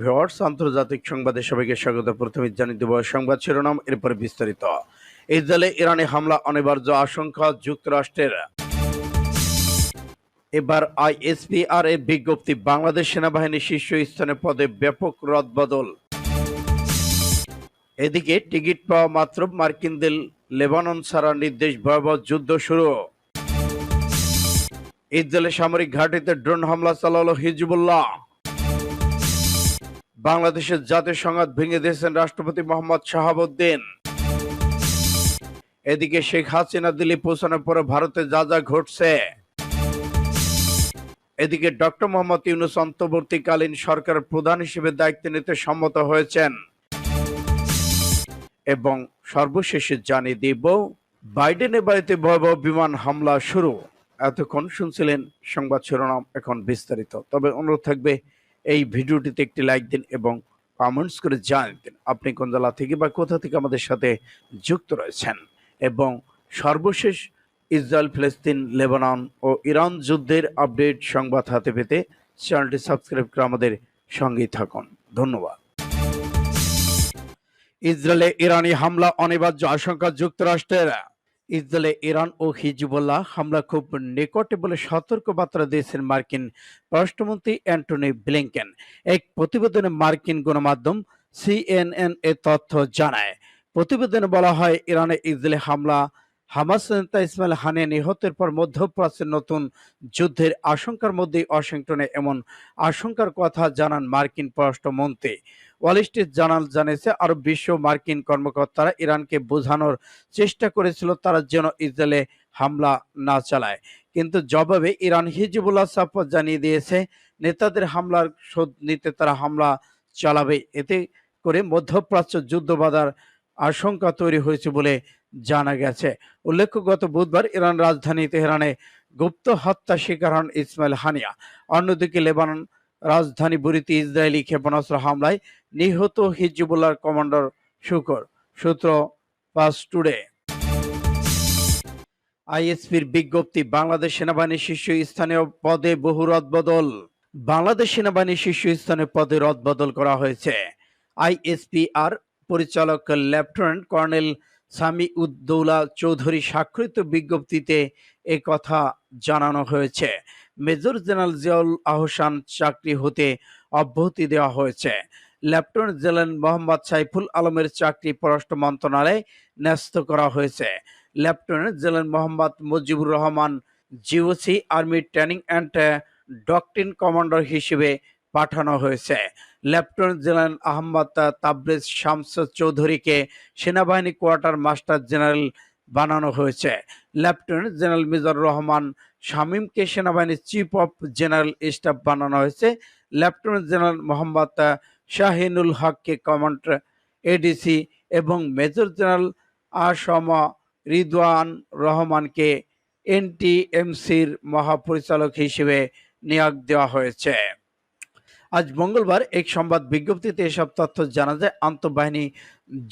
Viewers, আন্তর্জাতিক সংবাদে সবাইকে স্বাগত। প্রথমে জানিয়ে দেব সংবাদ শিরোনাম, এরপরে বিস্তারিত। ইসরায়েলে ইরানে হামলা, অনিবার্য আশঙ্কা যুক্তরাষ্ট্রের। এবার আইএসপিআর এর বিজ্ঞপ্তি, বাংলাদেশ সেনাবাহিনীর শীর্ষস্থানে পদে ব্যাপক রদবদল। এদিকে টিকিট পাওয়া মাত্র মার্কিনদের লেবানন ছাড়ার নির্দেশ, ভয়াবহ যুদ্ধ শুরু। ইসরায়েলের সামরিক ঘাঁটিতে ড্রোন হামলা চালালো হিজবুল্লাহ। বাংলাদেশের জাতীয় সংঘাত ভেঙে দিয়েছেন রাষ্ট্রপতি মোহাম্মদ শাহাবুদ্দিন। এদিকে শেখ হাসিনা দিল্লি পৌঁছানোর পরে ভারতে যা যা ঘটছে। এদিকে ডক্টর মোহাম্মদ ইউনুস অন্তর্বর্তীকালীন সরকারের প্রধান হিসেবে দায়িত্ব নিতে সম্মত হয়েছেন। এবং সর্বশেষে জানিয়ে দিব বাইডেনের বাড়িতে ভয়াবহ বিমান হামলা শুরু। এতক্ষণ শুনছিলেন সংবাদ শিরোনাম, এখন বিস্তারিত। তবে অনুরোধ থাকবে এই ভিডিওটিতে একটি লাইক দিন এবং কমেন্টস করে জানিয়ে দিন আপনি কোন জেলা থেকে বা কোথা থেকে আমাদের সাথে যুক্ত রয়েছেন? এবং সর্বশেষ ইসরায়েল ফিলিস্তিন, লেবানন ও ইরান যুদ্ধের আপডেট সংবাদ হাতে পেতে চ্যানেলটি সাবস্ক্রাইব করে আমাদের সঙ্গেই থাকুন। ধন্যবাদ। ইসরায়েলে ইরানি হামলা, অনিবার্য আশঙ্কা যুক্তরাষ্ট্রের। ইসরায়েলে ইরান ও হিজবুল্লাহ হামলা খুব নিকটে বলে সতর্ক বার্তা দিয়েছেন মার্কিন পররাষ্ট্রমন্ত্রী অ্যান্টনি ব্লিংকেন। এক প্রতিবেদনে মার্কিন গণমাধ্যম সিএনএন এ তথ্য জানায়। প্রতিবেদনে বলা হয়, ইরানে ইসরায়েলি হামলা, হামাস নেতা ইসমাইল হানিয়া নিহতের পর মধ্যপ্রাচ্যের নতুন যুদ্ধের আশঙ্কার মধ্যেই ওয়াশিংটনে এমন আশঙ্কার কথা জানান মার্কিন পররাষ্ট্রমন্ত্রী। ওয়াল স্ট্রিট জার্নাল জানিয়েছে, আরও বিশ্ব মার্কিন কর্মকর্তারা ইরানকে বোঝানোর চেষ্টা করেছিল, তারা যেন ইসরায়েলে হামলা না চালায়। কিন্তু জবাবে ইরান হিজবুল্লাহ সাফত জানিয়ে দিয়েছে, নেতাদের হামলার শোধ নিতে তারা হামলা চালাবে। এতে করে মধ্যপ্রাচ্য যুদ্ধ বাঁধার আশঙ্কা তৈরি হয়েছে বলে জানা গেছে। উল্লেখ্য, গত বুধবার ইরান রাজধানী তেহরানে গুপ্ত হত্যা শিকার হন ইসমাইল হানিয়া। অন্যদিকে লেবানন রাজধানী বুরিতে ইসরায়েলি ক্ষেপণাস্ত্র হামলায় নিহত হিজবুল্লাহর কমান্ডার শুকর। সূত্র পাস টুডে। আইএসপির বিজ্ঞপ্তি, বাংলাদেশ সেনাবাহিনীর শীর্ষ স্থানীয় পদে বহু রদবদল। বাংলাদেশ সেনাবাহিনীর শীর্ষ স্থানীয় পদে রদবদল করা হয়েছে। আইএসপিআর পরিচালক লেফটেন্যান্ট কর্নেল সামি উদ্দৌলা চৌধুরী স্বাক্ষরিত বিজ্ঞপ্তিতে কথা জানানো হয়েছে। মেজর জেনারেল জিয়াউল আহসান চাকরি হতে অব্যাহতি দেওয়া হয়েছে। লেফটেন্যান্ট জেনারেল মোহাম্মদ সাইফুল আলমের চাকরি পররাষ্ট্র মন্ত্রণালয়ে ন্যস্ত করা হয়েছে। Lieutenant general Mohammad Mujibur Rahman GOC army training and doctrine commander হিসেবে পাঠানো হয়েছে। লেফটেন্যান্ট জেনারেল আহমদ তাবরেজ শামস চৌধুরীকে সেনাবাহিনী কোয়ার্টার মাস্টার জেনারেল বানানো হয়েছে। লেফটেন্যান্ট জেনারেল মিজানুর রহমান শামীমকে সেনাবাহিনীর চিফ অফ জেনারেল স্টাফ বানানো হয়েছে। লেফটেন্যান্ট জেনারেল মোহাম্মদ শাহিনুল হককে কমান্ডার এডিসি এবং মেজর জেনারেল আসম রিদওয়ান রহমানকে এনটিএমসির মহাপরিচালক হিসেবে নিয়োগ দেওয়া হয়েছে। আজ মঙ্গলবার এক সংবাদ বিজ্ঞপ্তিতে এসব তথ্য জানা যায়। আন্তঃবাহিনী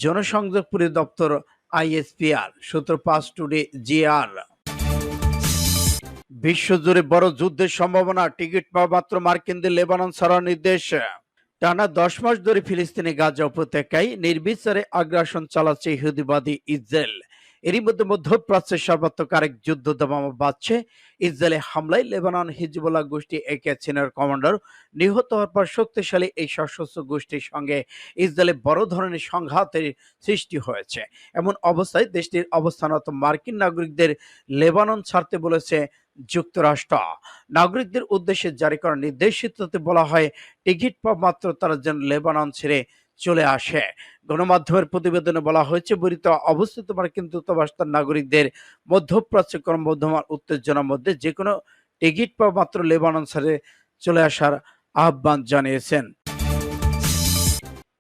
জনসংযোগ পরিদপ্তর আইএসপিআর সূত্র পাঁচ টুডে জিআর বিশ্বজুড়ে বড় যুদ্ধের সম্ভাবনা, টিকিট পাওয়া মাত্র মার্কিনদের লেবানন ছাড়ার নির্দেশ। টানা দশ মাস ধরে ফিলিস্তিনি গাজা উপত্যকায় নির্বিচারে আগ্রাসন চালাচ্ছে ইহুদিবাদী ইসরায়েল। এরই মধ্যে মধ্যপ্রাচ্যের সর্বাত্মক আরেক যুদ্ধ দামামা বাঁচছে ইসরায়েলে হামলায় লেবানন হিজবুল্লাহ গোষ্ঠী একে চীনের কমান্ডার নিহত হওয়ার পর শক্তিশালী এই সশস্ত্র গোষ্ঠীর সঙ্গে ইসরায়েলে বড় ধরনের সংঘাতের সৃষ্টি হয়েছে। এমন অবস্থায় দেশটির অবস্থানরত মার্কিন নাগরিকদের লেবানন ছাড়তে বলেছে যুক্তরাষ্ট্র। নাগরিকদের উদ্দেশ্যে জারি করা নির্দেশিততে বলা হয়, টিকিট পাওয়া মাত্র তারা যেন লেবানন ছেড়ে চলে আসে। গণমাধ্যমের প্রতিবেদনে বলা হয়েছে, বরিত অবস্থিত মার্কিন দূতাবাসের নাগরিকদের মধ্যপ্রাচ্য ক্রমবর্ধমান উত্তেজনার মধ্যে যে কোনো টিকিট পাওয়া মাত্র লেবানন সারে চলে আসার আহ্বান জানিয়েছেন।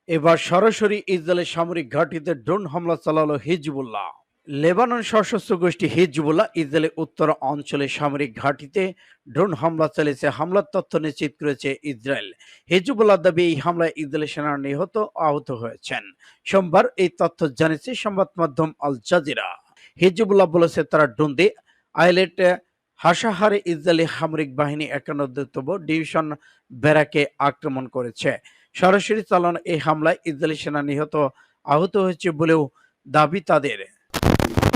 এবার সরাসরি ইসরায়েলের সামরিক ঘাঁটিতে ড্রোন হামলা চালালো হিজবুল্লাহ। লেবানন সশস্ত্র গোষ্ঠী হিজবুল্লাহ ইসরায়েলের উত্তর অঞ্চলে সামরিক ঘাঁটিতে ড্রোন হামলা চালিয়েছে। হামলার তথ্য নিশ্চিত করেছে ইসরায়েল। হিজবুল্লাহ দাবি, এই হামলায় ইসরায়েলের সেনারা নিহত আহত হয়েছেন। সোমবার এই তথ্য জানিয়েছে সংবাদ মাধ্যম আল জাজিরা। হিজবুল্লাহ বলেছে, তারা ড্রোন দিয়ে আইলেট হাসাহারে ইসরায়েলি সামরিক বাহিনী একান্নতম ডিভিশন ব্যারাকে আক্রমণ করেছে। সরাসরি চালানো এই হামলায় ইসরায়েলি সেনা নিহত আহত হয়েছে বলেও দাবি তাদের।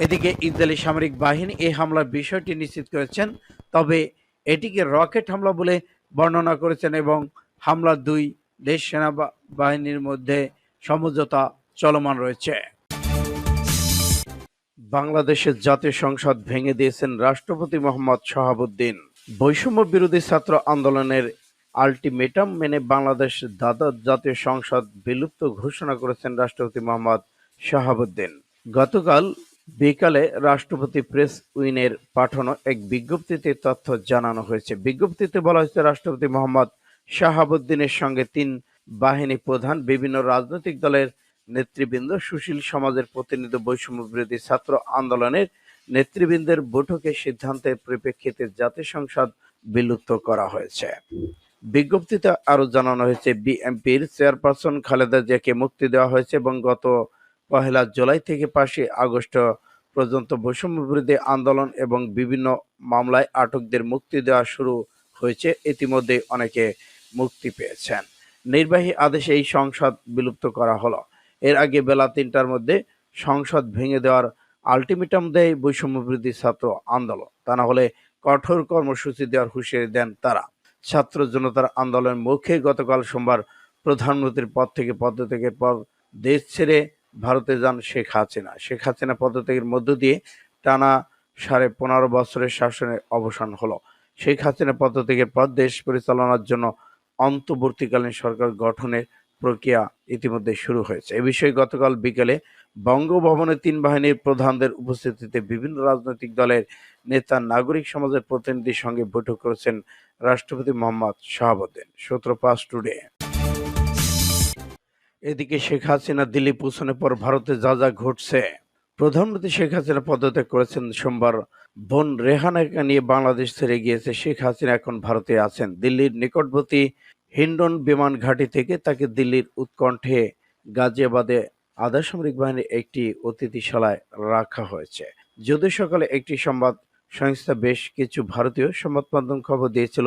এদিকে ইসরায়েলি সামরিক বাহিনী এই হামলার বিষয়টি নিশ্চিত করেছেন, তবে এটিকে রকেট হামলা বলে বর্ণনা করেছেন এবং হামলা দুই দেশ সেনা বাহিনীর মধ্যে সমঝোতা চলমান রয়েছে। বাংলাদেশের জাতীয় সংসদ ভেঙে দিয়েছেন রাষ্ট্রপতি মোহাম্মদ শাহাবুদ্দিন। বৈষম্য বিরোধী ছাত্র আন্দোলনের আলটিমেটাম মেনে বাংলাদেশ দ্বাদশ জাতীয় সংসদ বিলুপ্ত ঘোষণা করেছেন রাষ্ট্রপতি মোহাম্মদ শাহাবুদ্দিন। গতকাল বিকালে রাষ্ট্রপতি প্রেস উইনের পাঠানো এক বিজ্ঞপ্তিতে তথ্য জানানো হয়েছে। বিজ্ঞপ্তিতে বলা হয়েছে, রাষ্ট্রপতি মোহাম্মদ শাহাবুদ্দিনের সঙ্গে তিন বাহিনী প্রধান, বিভিন্ন রাজনৈতিক দলের নেতৃবৃন্দ, সুশীল সমাজের প্রতিনিধি, বৈষম্য বিরোধী ছাত্র আন্দোলনের নেতৃবৃন্দের বৈঠকে সিদ্ধান্তের পরিপ্রেক্ষিতে জাতীয় সংসদ বিলুপ্ত করা হয়েছে। বিজ্ঞপ্তিতে আরও জানানো হয়েছে বিএমপির চেয়ারপারসন খালেদা জিয়াকে মুক্তি দেওয়া হয়েছে এবং গত পহেলা জুলাই থেকে পাঁচই আগস্ট পর্যন্ত বৈষম্য বিরোধী আন্দোলন এবং বিভিন্ন মামলায় আটকদের মুক্তি দেওয়া শুরু হয়েছে। ইতিমধ্যে অনেকে মুক্তি পেয়েছেন। নির্বাহী আদেশে এই সংসদ বিলুপ্ত করা হলো। এর আগে বেলা তিনটার মধ্যে সংসদ ভেঙে দেওয়ার আলটিমেটাম দেয় বৈষম্য বিরোধী ছাত্র আন্দোলন। তা না হলে কঠোর কর্মসূচি দেওয়ার হুঁশিয়ারি দেন তারা। ছাত্র জনতার আন্দোলনের মুখে গতকাল সোমবার প্রধানমন্ত্রীর পদ থেকে পদত্যাগের পর দেশ ছেড়ে ভারতে যান শেখ হাসিনা। শেখ হাসিনা পদত্যাগের মধ্য দিয়ে টানা সাড়ে পনেরো বছরের শাসনের অবসান হলো। শেখ হাসিনা পদত্যাগের পর দেশ পরিচালনার জন্য অন্তর্বর্তীকালীন সরকার গঠনের প্রক্রিয়া ইতিমধ্যে শুরু হয়েছে। এ বিষয়ে গতকাল বিকেলে বঙ্গভবনে তিন বাহিনীর প্রধানদের উপস্থিতিতে বিভিন্ন রাজনৈতিক দলের নেতা, নাগরিক সমাজের প্রতিনিধির সঙ্গে বৈঠক করেছেন রাষ্ট্রপতি মোহাম্মদ শাহাবুদ্দিন। সূত্র পাস টুডে। এদিকে শেখ হাসিনা দিল্লি পৌঁছানোর পর ভারতে যা যা ঘটছে, প্রধানমন্ত্রী শেখ হাসিনা পদত্যাগ করেছেন সোমবার। বোন রেহানাকে নিয়ে বাংলাদেশ ছেড়ে গিয়েছে শেখ হাসিনা, এখন ভারতে আছেন। দিল্লির নিকটবর্তী হিন্ডন বিমান ঘাঁটি থেকে তাকে দিল্লির উৎকণ্ঠে গাজিয়াবাদে আধা সামরিক বাহিনীর একটি অতিথিশালায় রাখা হয়েছে। যদিও সকালে একটি সংবাদ সংস্থা বেশ কিছু ভারতীয় সংবাদ মাধ্যম খবর দিয়েছিল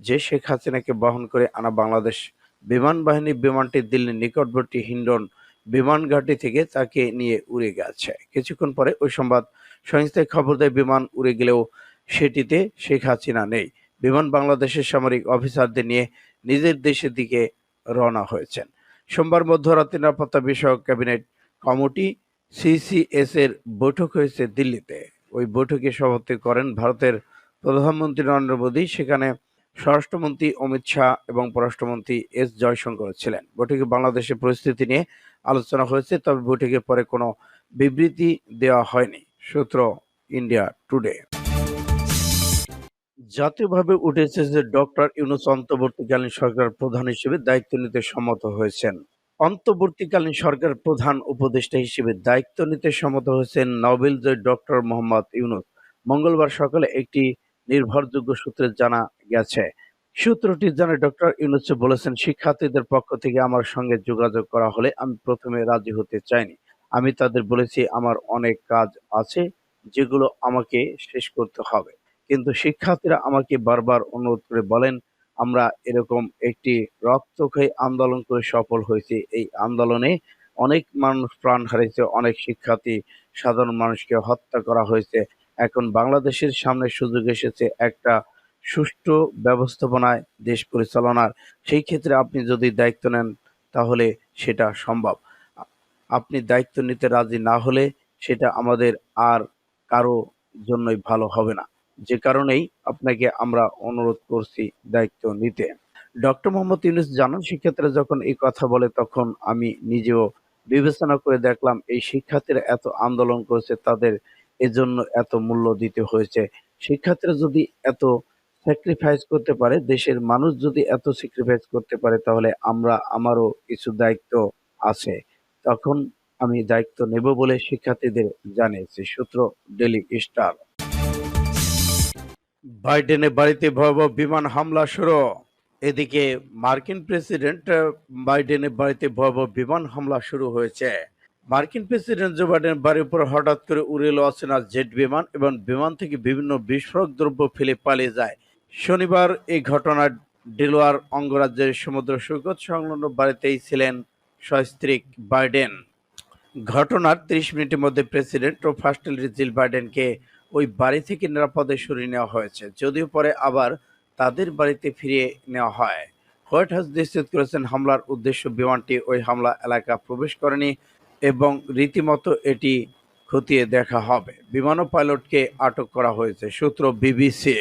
যে শেখ হাসিনাকে বহন করে আনা বাংলাদেশ বিমান বাহিনী বিমানটি দিল্লির নিকটবর্তী হিন্ডন বিমান ঘাঁটি থেকে তাকে নিয়ে উড়ে গেছে। কিছুক্ষণ পরে ওই সংবাদ সংস্থায় খবর দেয়, বিমান উড়ে গেলেও সেটিতে শেখ হাসিনা নেই। বিমান বাংলাদেশের সামরিক অফিসারদের নিয়ে নিজের দেশের দিকে রওনা হয়েছেন। সোমবার মধ্যরাতে নিরাপত্তা বিষয়ক ক্যাবিনেট কমিটি সিসিএস এর বৈঠক হয়েছে দিল্লিতে। ওই বৈঠকে সভাপতি করেন ভারতের প্রধানমন্ত্রী নরেন্দ্র মোদী। সেখানে স্বরাষ্ট্রমন্ত্রী অমিত শাহ এবং পররাষ্ট্রমন্ত্রী এস জয়শঙ্কর ছিলেন। বৈঠকে বাংলাদেশের পরিস্থিতি নিয়ে আলোচনা হয়েছে, তবে বৈঠকের পরে কোনো বিবৃতি দেওয়া হয়নি। সূত্র ইন্ডিয়া টুডে। জাতীয়ভাবে উঠেছে যে ডক্টর ইউনুস অন্তর্বর্তীকালীন সরকার প্রধান হিসেবে দায়িত্ব নিতে সম্মত হয়েছেন। অন্তর্বর্তীকালীন সরকার প্রধান উপদেষ্টা হিসেবে দায়িত্ব নিতে সম্মত হয়েছেন নোবেল জয় ডক্টর মোহাম্মদ ইউনুস। মঙ্গলবার সকালে একটি নির্ভরযোগ্য সূত্রে জানা গেছে। সূত্রটি জানে ডক্টর ইউনুস বলেছেন, শিক্ষার্থীদের পক্ষ থেকে আমার সঙ্গে যোগাযোগ করা হলে আমি প্রথমে রাজি হতে চাইনি। আমি তাদের বলেছি, আমার অনেক কাজ আছে, যেগুলো আমাকে শেষ করতে হবে। কিন্তু শিক্ষার্থীরা আমাকে বারবার অনুরোধ করে বলেন, আমরা এরকম একটি রক্তক্ষয়ী আন্দোলন করে সফল হয়েছি। এই আন্দোলনে অনেক মানুষ প্রাণ হারিয়েছে অনেক শিক্ষার্থী, সাধারণ মানুষকে হত্যা করা হয়েছে। এখন বাংলাদেশের সামনে সুযোগ এসেছে একটা সুষ্ঠু ব্যবস্থাপনায় দেশ পরিচালনার। সেই ক্ষেত্রে আপনি যদি দায়িত্ব নেন, তাহলে সেটা সম্ভব। আপনি দায়িত্ব নিতে রাজি না হলে সেটা আমাদের আর কারও জন্যই ভালো হবে না। যে কারণেই আপনাকে আমরা অনুরোধ করছি দায়িত্ব নিতে। ডক্টর মোহাম্মদ ইউনুস জানান, শিক্ষার্থীরা যখন এই কথা বলে, তখন আমি নিজেও বিবেচনা করে দেখলাম, এই শিক্ষার্থীরা এত আন্দোলন করেছে, তাদের এজন্য এত মূল্য দিতে হয়েছে। শিক্ষার্থীরা যদি এত স্যাক্রিফাইস করতে পারে, দেশের মানুষ যদি এত স্যাক্রিফাইস করতে পারে, তাহলে আমরা, আমারও কিছু দায়িত্ব আছে। তখন আমি দায়িত্ব নেব বলে শিক্ষার্থীদের জানিয়েছি, সূত্র ডেলি স্টার বাইডেনের বাড়িতে ভয়াবহ বিমান হামলা শুরু। এদিকে মার্কিন প্রেসিডেন্ট বাইডেনের বাড়িতে ভয়াবহ বিমান হামলা শুরু হয়েছে। মার্কিন প্রেসিডেন্ট জো বাইডেন বাড়ির উপর হঠাৎ করে উড়ে এলো অচেনা জেট বিমান এবং বিমান থেকে বিভিন্ন বিস্ফোরক দ্রব্য ফেলে পালিয়ে যায়। শনিবার এই ঘটনায় ডেলোয়ার অঙ্গরাজ্যের সমুদ্র সৈকত সংলগ্ন বাড়িতেই ছিলেন সস্ত্রীক বাইডেন। ঘটনার ত্রিশ মিনিটের মধ্যে প্রেসিডেন্ট ও ফার্স্ট লেডি জিল বাইডেনকে ওই বাড়ি থেকে নিরাপদে সরিয়ে নেওয়া হয়েছে, যদিও পরে আবার তাদের বাড়িতে ফিরিয়ে নেওয়া হয়। হোয়াইট হাউস নিশ্চিত করেছেন হামলার উদ্দেশ্য বিমানটি ওই হামলা এলাকা প্রবেশ করেনি। এবং রীতিমতো এটি খতিয়ে দেখা হবে। বিমান পাইলটকে আটক করা হয়েছে সূত্র বিবিসি।